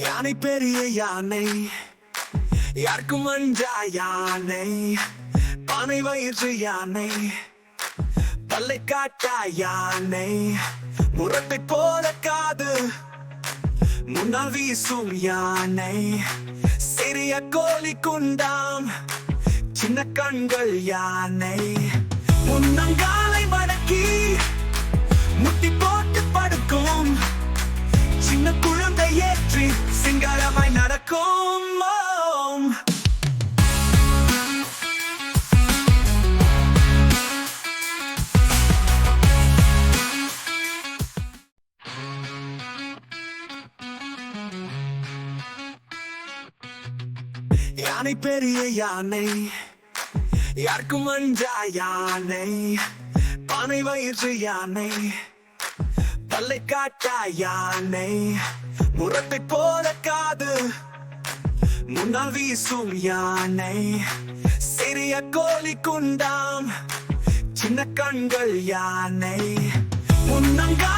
யானை பெரிய யானை யாருக்கும் அஞ்சா யானை பானை வயிற்று யானை பல்லை காட்டா யானை முரட்டை போல காது முன்னால் வீசும் யானை சிறிய கோழி குண்டாம் சின்ன கண்கள் யானை முன்னங்கா சிங்காரமாய் யானை பெரிய யானை யாருக்கும் அஞ்சா யானை பானை வயிற்று யானை பல்லை காட்டா யானை முரத்தை போல காது. முன்னால் வீசும் யானை சிறிய கோழி குண்டாம் சின்ன கண்கள் யானை. முன்னங்கா